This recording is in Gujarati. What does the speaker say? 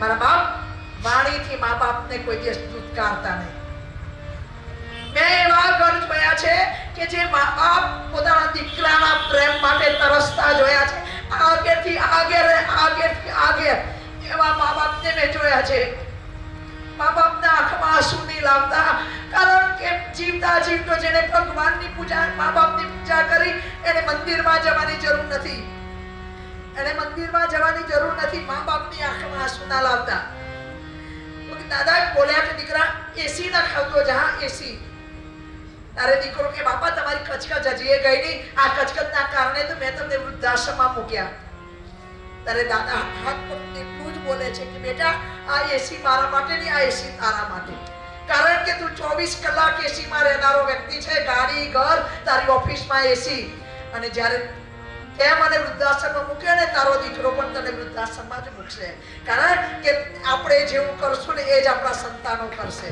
મારા બાપ વાણીથી મા બાપને કોઈ દિવસ દુત્કારતા નહીં. મેં એવા ઘર જોયા છે કે જે મા બાપ પોતાના દીકરાના પ્રેમ માટે તરસતા જોયા છે. આગેથી આગે રે આગેથી આગે એવા મા બાપને મેં જોયા છે. મા બાપના આંખમાં આંસુ નહીં લાવતા કારણ કે જીવતા જીવતો જેને ભગવાનની પૂજા, મા બાપની પૂજા કરી, એને મંદિરમાં જવાની જરૂર નથી. એને મંદિરમાં જવાની જરૂર નથી. મા બાપની આંખમાં આંસુ ના લાવતા. દાદા બોલ્યા કે, દીકરા એસી ના ખાવતો જહા એસી તારે દીકરો કે, બાપા, તમારી કચકચ હજી એ ગઈ નહીં. આ કચકચના કારણે તો મેં તમને વૃદ્ધાશ્રમમાં મૂક્યા. તારે દાદા હાથ પર એટલું જ બોલે છે કે, બેટા, આ એસી મારા માટે નહીં આ એસી તારા માટે. કારણ કે તું ચોવીસ કલાક એસીમાં રહેનારો વ્યક્તિ છે. ગાડી, ઘર, તારી ઓફિસમાં એસી અને જ્યારે તે અને વૃદ્ધાશ્રમમાં મૂકે ને તારો દીકરો પણ તને વૃદ્ધાશ્રમમાં જ મૂકશે. કારણ કે આપણે જેવું કરશું ને એ જ આપણા સંતાનો કરશે.